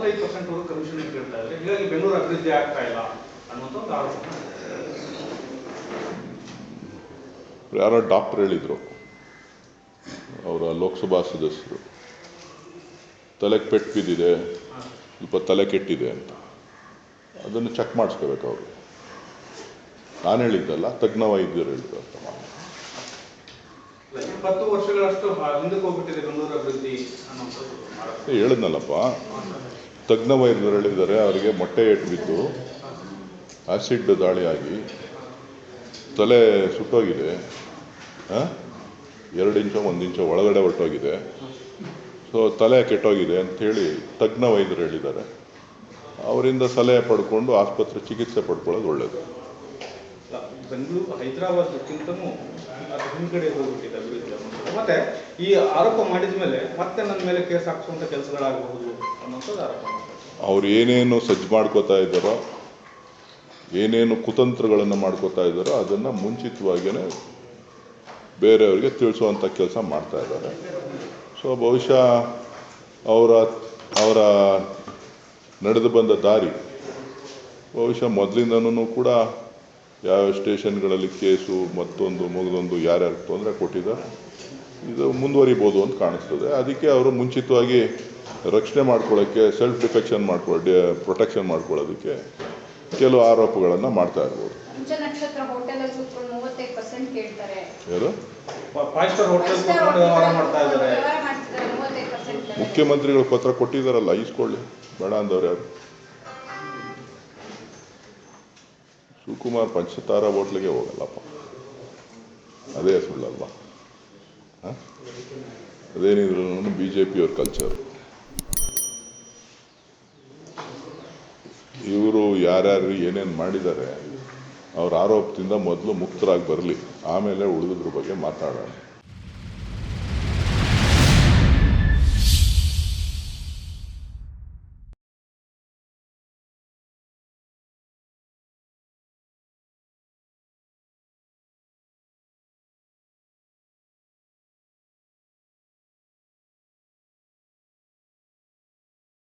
ಮೂವತ್ತೈದು ಪರ್ಸೆಂಟ್ ಅವರು ಕಮಿಷನ್ ಕೇಳ್ತಾ ಇದ್ದಾರೆ. ಹೀಗಾಗಿ ಬೆಂಗಳೂರು ಅಭಿವೃದ್ಧಿ ಆಗ್ತಾ ಇಲ್ಲ ಅನ್ನುವಂಥ ಒಂದು ಆರೋಪ ಯಾರೋ ಡಾಕ್ಟರ್ ಹೇಳಿದ್ರು. ಅವರ ಲೋಕಸಭಾ ಸದಸ್ಯರು. ತಲೆಗೆ ಪೆಟ್ಟು ಬಿದ್ದಿದೆ. ಸ್ವಲ್ಪ ತಲೆ ಕೆಟ್ಟಿದೆ ಅಂತ. ಅದನ್ನು ಚೆಕ್ ಮಾಡಿಸ್ಕೋಬೇಕು ಅವರು. ನಾನು ಹೇಳಿದ್ದಲ್ಲ ತಜ್ಞ ವೈದ್ಯರು ಹೇಳಿದ್ರು ಅಂತ ಇಪ್ಪತ್ತು ವರ್ಷಗಳಷ್ಟು ಹಿಂದಕ್ಕೆ ಹೋಗ್ಬಿಟ್ಟಿದೆ ಬೆಂಗಳೂರು ಅಭಿವೃದ್ಧಿ. ಹೇಳಿದ್ನಲ್ಲಪ್ಪ. ತಜ್ಞ ವೈದ್ಯರು ಹೇಳಿದ್ದಾರೆ, ಅವರಿಗೆ ಮೊಟ್ಟೆ ಏಟು ಬಿದ್ದು ಆಸಿಡ್ ದಾಳಿಯಾಗಿ, ತಲೆ ಸುಟ್ಟೋಗಿದೆ? ಎರಡು ಇಂಚು, ಒಂದು ಇಂಚು ಒಳಗಡೆ ಹೊರಟೋಗಿದೆ. ಸೊ ತಲೆ ಕೆಟ್ಟೋಗಿದೆ ಅಂಥೇಳಿ ತಜ್ಞ ವೈದ್ಯರು ಹೇಳಿದ್ದಾರೆ. ಅವರಿಂದ ಸಲಹೆ ಪಡ್ಕೊಂಡು ಆಸ್ಪತ್ರೆ ಚಿಕಿತ್ಸೆ ಪಡ್ಕೊಳ್ಳೋದು ಒಳ್ಳೆಯದು ಬೆಂಗಳೂರು ಹೈದರಾಬಾದ್ಕ್ಕಿಂತನೂ ಅದು ಹಿಂದ್ಗಡೆ ಹೋಗ್ಬಿಟ್ಟಿದೆ ಅಭಿವೃದ್ಧಿ ಮತ್ತೆ ಈ ಆರೋಪ ಮಾಡಿದ ಮೇಲೆ ಮತ್ತೆ ನನ್ನ ಮೇಲೆ ಕೇಸ್ ಹಾಕ್ಸುವಂತ ಕೆಲಸಗಳಾಗಬಹುದು ಅನ್ನೋಂಥದ್ದು ಆರೋಪ. ಅವ್ರು ಏನೇನು ಸಜ್ಜು ಮಾಡ್ಕೋತಾ ಇದ್ದಾರೋ, ಏನೇನು ಕುತಂತ್ರಗಳನ್ನು ಮಾಡ್ಕೋತಾ ಇದ್ದಾರೋ ಅದನ್ನು ಮುಂಚಿತವಾಗಿಯೇ ಬೇರೆಯವರಿಗೆ ತಿಳಿಸುವಂಥ ಕೆಲಸ ಮಾಡ್ತಾ ಇದ್ದಾರೆ ಸೊ ಬಹುಶಃ ಅವರ ಅವರ ನಡೆದು ಬಂದ ದಾರಿ, ಬಹುಶಃ ಮೊದಲಿಂದನೂ ಕೂಡ ಯಾವ ಸ್ಟೇಷನ್ಗಳಲ್ಲಿ ಕೇಸು ಮತ್ತೊಂದು ಮಗದೊಂದು ಯಾರ್ಯಾರು ತೊಂದರೆ ಕೊಟ್ಟಿದ್ದಾರೆ ಇದು ಮುಂದುವರಿಬೋದು ಅಂತ ಕಾಣಿಸ್ತದೆ. ಅದಕ್ಕೆ ಅವರು ಮುಂಚಿತವಾಗಿ ರಕ್ಷಣೆ ಮಾಡ್ಕೊಳ್ಳೋಕ್ಕೆ ಸೆಲ್ಫ್ ಡಿಫೆಕ್ಷನ್ ಮಾಡ್ಕೊಳ್ಳೋ ಪ್ರೊಟೆಕ್ಷನ್ ಮಾಡ್ಕೊಳ್ಳೋದಕ್ಕೆ ಕೆಲವು ಆರೋಪಗಳನ್ನು ಮಾಡ್ತಾ ಇರ್ಬೋದು. ಮುಖ್ಯಮಂತ್ರಿಗಳು ಪತ್ರ ಕೊಟ್ಟಿದ್ದಾರಲ್ಲ ಇಸ್ಕೊಳ್ಳಿ ಬೇಡ ಅಂದವ್ರು ಯಾರು? ಶಿವಕುಮಾರ್ ಪಂಚತಾರ ಹೋಟ್ಲಿಗೆ ಹೋಗಲ್ಲಪ್ಪ. ಅದೇ ಸುಳ್ಳಲ್ವಾ? ಅದೇನಿದ್ರು ಬಿ ಜೆ ಪಿಯವ್ರ ಕಲ್ಚರ್ ಇವರು ಯಾರ್ಯಾರು ಏನೇನು ಮಾಡಿದ್ದಾರೆ, ಅವ್ರ ಆರೋಪದಿಂದ ಮೊದಲು ಮುಕ್ತರಾಗಿ ಬರಲಿ, ಆಮೇಲೆ ಉಳಿದ್ರ ಬಗ್ಗೆ ಮಾತಾಡೋಣ.